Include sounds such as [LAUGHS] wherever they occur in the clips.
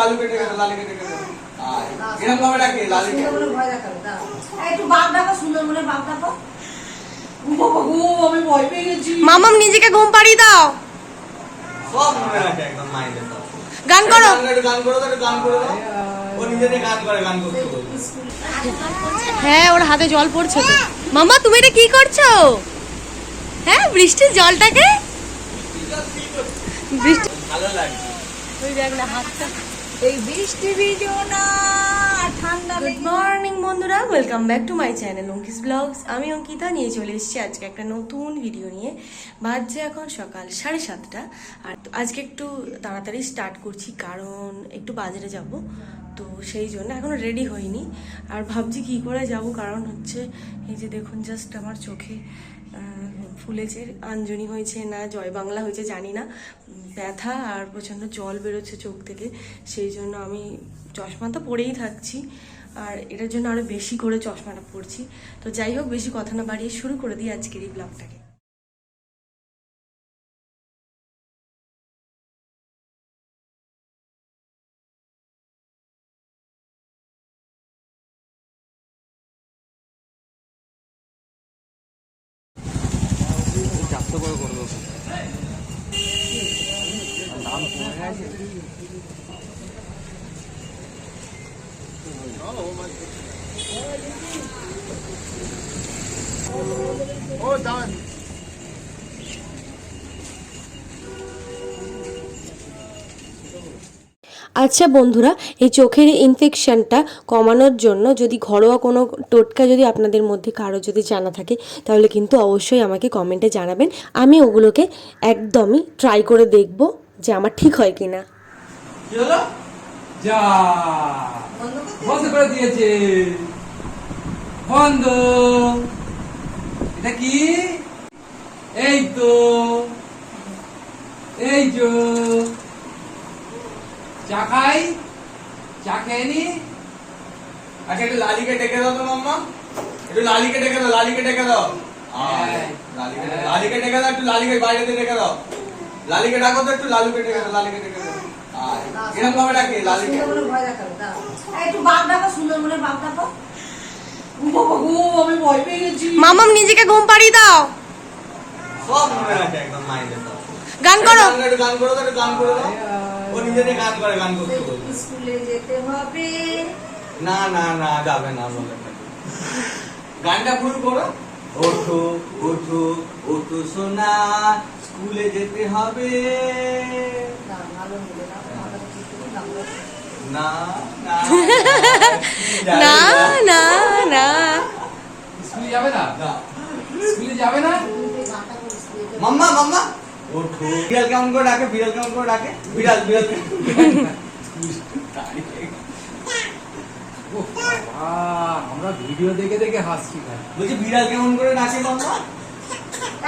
লালু কেটে গেল লালু কেটে গেল এরকম ভাবে ডাকে লালু একটু বাপ ডাকো, সুন্দরবনের বাপ ডাকো। ও বাবা গো, আমি ভয় পেয়ে গেছি। মামাম নিজেকে ঘুম পাড়িয়ে দাও। সব মনে রাখে একদম মাইন্ডে গান করো। গান করে গান করে ও নিজে গান করে গান করতে হ্যাঁ ওর হাতে জল পড়ছে তো। মামা তুমি এটা কি করছ? হ্যাঁ বৃষ্টির জলটাকে? বৃষ্টি ভালো লাগছে। ওই দেখ না হাতটা এই বৃষ্টি ভিডিও না, ঠান্ডা গুড মর্নিং বন্ধুরা। Welcome back to my channel Ankis blogs আমি অঙ্কিতা নিয়ে চলে এসেছি আজকে একটা নতুন ভিডিও নিয়ে। বাজছে এখন সকাল সাড়ে সাতটা। আর আজকে একটু তাড়াতাড়ি স্টার্ট করছি কারণ একটু বাজারে যাব। তো সেই জন্য এখনও রেডি হয়নি। আর ভাবছি কি করে যাব, কারণ হচ্ছে এই যে দেখুন জাস্ট আমার চোখে ফুলেছে, আঞ্জনি হয়েছে না, জয় বাংলা হয়েছে, জানি না। ব্যথা আর প্রচণ্ড জল বেরোচ্ছে চোখ থেকে। সেই জন্য আমি চশমা তো পরেই থাকছি। আর এটার জন্য আরও বেশি করে চশমাটা পরছি। তো যাই হোক, বেশি কথা না বাড়িয়ে শুরু করে দিই আজকের এই ব্লগটাকে চারশো করে করে দেবো দাম কমে গেছে ও দাঁড়ান আচ্ছা বন্ধুরা, এই চোখের ইনফেকশানটা কমানোর জন্য যদি ঘরোয়া কোনো টোটকা যদি আপনাদের মধ্যে কারও যদি জানা থাকে, তাহলে কিন্তু অবশ্যই আমাকে কমেন্টে জানাবেন। আমি ওগুলোকে একদমই ট্রাই করে দেখব যে আমার ঠিক হয় কি না যা এই তো। এই তো। চা খাই চা খেয়ে নি। আচ্ছা একটু লালিকে ডেকে দাও তো মাম্মা। একটু লালিকে ডেকে দাও লালিকে ডেকে দাও। লালিকে ডেকে- লালিকে ডেকে দাও একটু লালিকে বাইরেতে ডেকে দাও। লালিকে ডাকো তো একটু লালুকে ডেকে দাও লালিকে ডেকে দাও। এরকম ভাবে ডাকে লালিকে। সুন্দরবনে ভয় দেখাবে, দাঁড়াও। এই, একটু বাপ ডাকো, সুন্দরবনের বাপ ডাকো। ও বাবা গো, আমি ভয় পেয়ে গেছি। মামাম নিজেকে ঘুম পাড়িয়ে দাও। সব মনে রাখে একদম মাইন্ডে গান করো। একটু গান করে দাও একটু গান করে দাও নিজে দিয়ে গান করে গান করতে বলবে স্কুলে যেতে হবে। না না না যাবে না বলে। গানটা পুরো করো। ওঠো ওঠো ওঠো সোনা স্কুলে যেতে হবে। না, না। [LAUGHS] না না না না না স্কুলে যাবে না? না। স্কুলে যাবে না। মাম্মা মাম্মা। বিড়াল কেমন করে ডাকে? বিড়াল কেমন করে ডাকে? বিড়াল বিড়াল ওহ, বাবা, আমরা ভিডিও দেখে দেখে হাসছি। বলছি বিড়াল কেমন করে ডাকে মাম্মা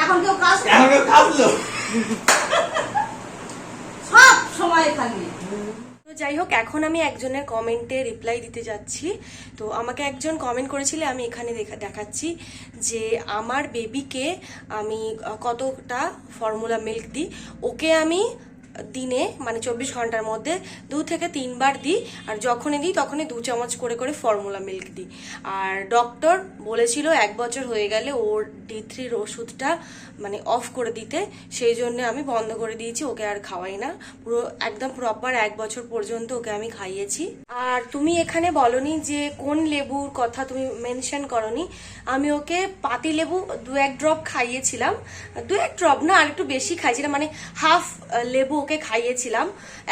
এখন কেউ কাজ কাঁদলো সব সময় খালি। যাই হোক, এখন আমি একজনের কমেন্টে রিপ্লাই দিতে যাচ্ছি। তো আমাকে একজন কমেন্ট করেছিলে, আমি এখানে দেখা, দেখাচ্ছি যে আমার বেবিকে আমি কতটা ফর্মুলা মিল্ক দিই, ওকে আমি দিনে মানে চব্বিশ ঘণ্টার মধ্যে দু থেকে তিনবার দিই। আর যখনই দিই, তখনই দু চামচ করে করে ফর্মুলা মিল্ক দিই। আর ডক্টর বলেছিল, এক বছর হয়ে গেলে ওর ডি থ্রির ওষুধটা মানে অফ করে দিতে। সেই জন্য আমি বন্ধ করে দিয়েছি, ওকে আর খাওয়াই না। পুরো, একদম প্রপার এক বছর পর্যন্ত ওকে আমি খাইয়েছি। আর তুমি এখানে বলনি যে, কোন লেবুর কথা তুমি মেনশন করনি। আমি ওকে পাতি লেবু দু এক ড্রপ খাইয়েছিলাম। দু এক ড্রপ না, আর একটু বেশি খাইছিলাম মানে হাফ লেবু ওকে খাইয়েছিলাম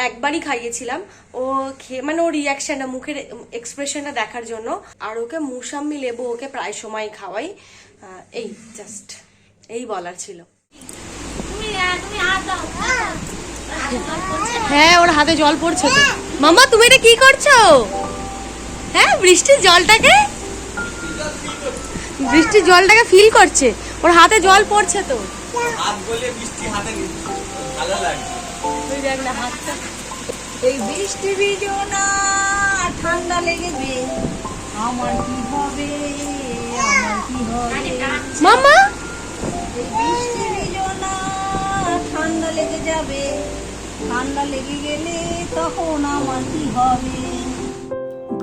একবারই খাইয়েছিলাম। ও খেয়ে মানে ওর রিয়াকশনটা মুখের এক্সপ্রেশনটা দেখার জন্য। আর ওকে মুসাম্মি লেবু ওকে প্রায় সময় খাওয়াই। এই জাস্ট এই বলার ছিল। হ্যাঁ ওর হাতে জল পড়ছে তো। মামা তুমি এটা কি করছ? হ্যাঁ বৃষ্টির জলটাকে? বৃষ্টির জলটাকে ফিল করছে। ওর হাতে জল পড়ছে তো। হাত বলে বৃষ্টি হাতে নিচ্ছে। ভালো লাগছে। তুই দেখ না হাতটা। এই বৃষ্টি ভিজো না ঠান্ডা লেগেছে। আমার কি হবে? আমার কি হবে? মামা এই বৃষ্টি ভিজো না ঠান্ডা লেগে যাবে। ঠান্ডা লেগে গেলে তখন আমার কি হবে?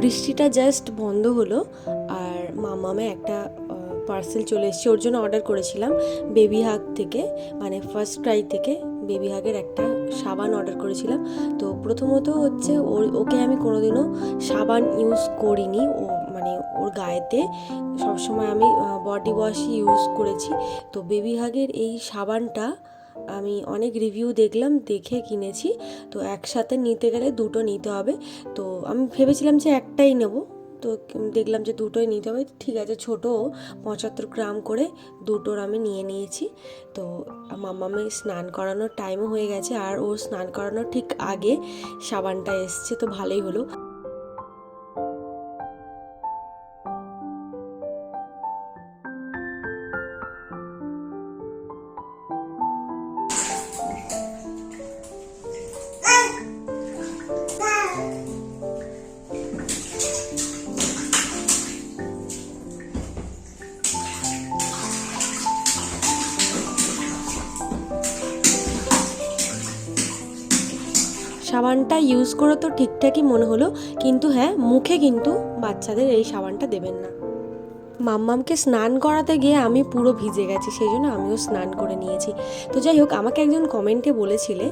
বৃষ্টিটা জাস্ট বন্ধ হলো আর মামামে একটা পার্সেল চলে এসেছে। ওর জন্য অর্ডার করেছিলাম বেবি হাগ থেকে মানে ফার্স্ট ক্রাই থেকে। বেবি হাগের একটা সাবান অর্ডার করেছিলাম। তো প্রথমত হচ্ছে ওর, ওকে আমি কোনোদিনও সাবান ইউজ করিনি। ও মানে ওর গায়েতে সবসময় আমি বডি ওয়াশই ইউজ করেছি। তো বেবি হাগের এই সাবানটা আমি অনেক রিভিউ দেখলাম, দেখে কিনেছি। তো একসাথে নিতে গেলে দুটো নিতে হবে। তো আমি ভেবেছিলাম যে একটাই নেব। তো দেখলাম যে দুটোই নিতে হবে। ঠিক আছে, ছোটো পঁচাত্তর গ্রাম করে দুটোর আমি নিয়ে নিয়েছি। তো মামামে স্নান করানোর টাইমও হয়ে গেছে, আর ও স্নান করানোর ঠিক আগে সাবানটা এসছে, তো ভালোই হলো। সাবানটা ইউজ করে তো ঠিকঠাকই মনে হলো, কিন্তু হ্যাঁ মুখে কিন্তু বাচ্চাদের এই সাবানটা দেবেন না। মাম্মামকে স্নান করাতে গিয়ে আমি পুরো ভিজে গেছি, সেই জন্য আমিও স্নান করে নিয়েছি। তো যাই হোক, আমাকে একজন কমেন্টে বলেছিলে,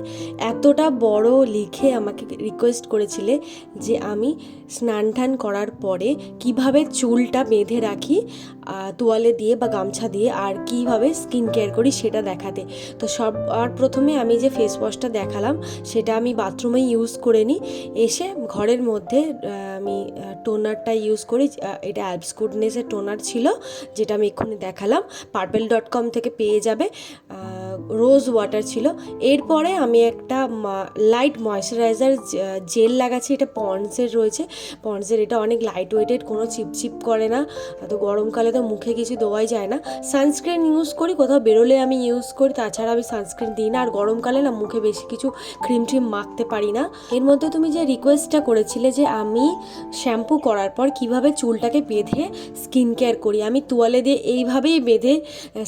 এতটা বড় লিখে আমাকে রিকোয়েস্ট করেছিলে যে আমি স্নান টান করার পরে কীভাবে চুলটা বেঁধে রাখি তোয়ালে দিয়ে বা গামছা দিয়ে আর কীভাবে স্কিন কেয়ার করি সেটা দেখাতে। তো সব আর প্রথমে আমি যে ফেস ওয়াশটা দেখালাম, সেটা আমি বাথরুমে ইউজ করে নিই। এসে ঘরের মধ্যে আমি টোনারটা ইউজ করি এটা অ্যালপস গুডনেসের টোনার ছিল, যেটা আমি এক্ষুনি দেখালাম। পার্পেল ডট কম থেকে পেয়ে যাবে। রোজ ওয়াটার ছিল। এরপরে আমি একটা লাইট ময়শ্চারাইজার জেল লাগাচ্ছি, এটা পন্ডসের রয়েছে। পন্ডসের এটা অনেক লাইট ওয়েটেড কোনো চিপচিপ করে না। তো গরমকালে তো মুখে কিছু দেওয়াই যায় না। সানস্ক্রিন ইউজ করি, কোথাও বেরোলে আমি ইউজ করি, তাছাড়া আমি সানস্ক্রিন দিই না। আর গরমকালে না মুখে বেশি কিছু ক্রিম ট্রিম মাখতে পারি না। এর মধ্যে তুমি যে রিকোয়েস্টটা করেছিলে যে আমি শ্যাম্পু করার পর কীভাবে চুলটাকে বেঁধে স্কিন কেয়ার করি, আমি তোয়ালে দিয়ে এইভাবেই বেঁধে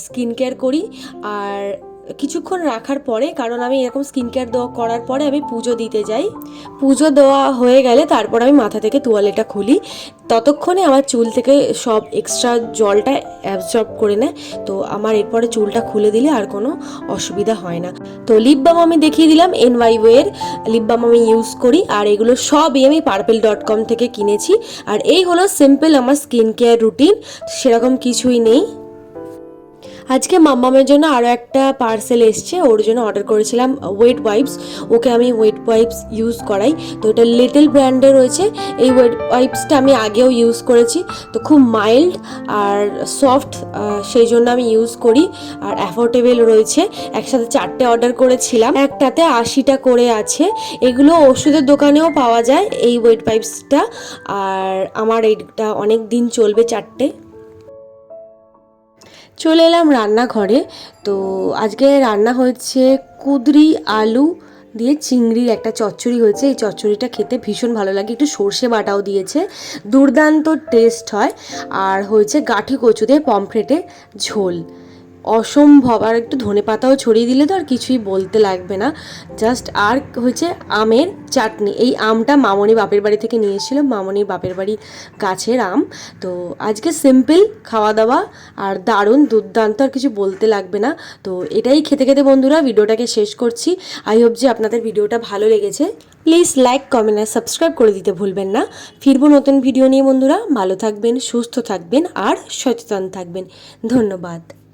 স্কিন কেয়ার করি। আর কিছুক্ষণ রাখার পরে, কারণ আমি এরকম স্কিন কেয়ার দেওয়া করার পরে আমি পুজো দিতে যাই। পুজো দেওয়া হয়ে গেলে তারপর আমি মাথা থেকে তোয়ালেটা খুলি। ততক্ষণে আমার চুল থেকে সব এক্সট্রা জলটা অ্যাবজর্ব করে নেয়। তো আমার এরপরে চুলটা খুলে দিলে আর কোনো অসুবিধা হয় না। তো লিপ বাম আমি দেখিয়ে দিলাম এন ওয়ের লিপ বাম আমি ইউজ করি। আর এগুলো সবই আমি পার্পেল ডট কম থেকে কিনেছি। আর এই হলো সিম্পল আমার স্কিন কেয়ার রুটিন সেরকম কিছুই নেই। আজকে মাম্মামের জন্য আরও একটা পার্সেল এসছে, ওর জন্য অর্ডার করেছিলাম ওয়েট ওয়াইপস ওকে আমি ওয়েট ওয়াইপস ইউজ করাই। তো এটা লিটল ব্র্যান্ডে রয়েছে এই ওয়েট ওয়াইপসটা আমি আগেও ইউজ করেছি। তো খুব মাইল্ড আর সফট সেই জন্য আমি ইউজ করি। আর অ্যাফোর্ডেবল রয়েছে। একসাথে চারটে অর্ডার করেছিলাম। একটাতে আশিটা করে আছে। এগুলো ওষুধের দোকানেও পাওয়া যায় এই ওয়েট পাইপসটা আর আমার এইটা অনেক দিন চলবে চারটে। চলে এলাম রান্নাঘরে। তো আজকে রান্না হয়েছে কুদরি আলু দিয়ে চিংড়ির একটা চচ্চড়ি হয়েছে। এই চচ্চড়িটা খেতে ভীষণ ভালো লাগে। একটু সর্ষে বাটাও দিয়েছে। দুর্দান্ত টেস্ট হয়। আর হয়েছে গাঠি কচু দিয়ে পমফ্রেটের ঝোল। অসম্ভব। আর একটু ধনে পাতাও ছড়িয়ে দিলে তো আর কিছুই বলতে লাগবে না। জাস্ট আর হচ্ছে আমের চাটনি। এই আমটা মামনি বাপের বাড়ি থেকে নিয়েছিল। মামনির বাপের বাড়ি গাছের আম। তো আজকে সিম্পল খাওয়া দাওয়া আর দারুণ দুর্দান্ত, আর কিছু বলতে লাগবে না। তো এটাই খেতে খেতে বন্ধুরা, ভিডিওটাকে শেষ করছি। আই হোপ যে আপনাদের ভিডিওটা ভালো লেগেছে। প্লিজ লাইক কমেন্ট আর সাবস্ক্রাইব করে দিতে ভুলবেন না। ফিরবো নতুন ভিডিও নিয়ে বন্ধুরা। ভালো থাকবেন, সুস্থ থাকবেন আর সচেতন থাকবেন। ধন্যবাদ।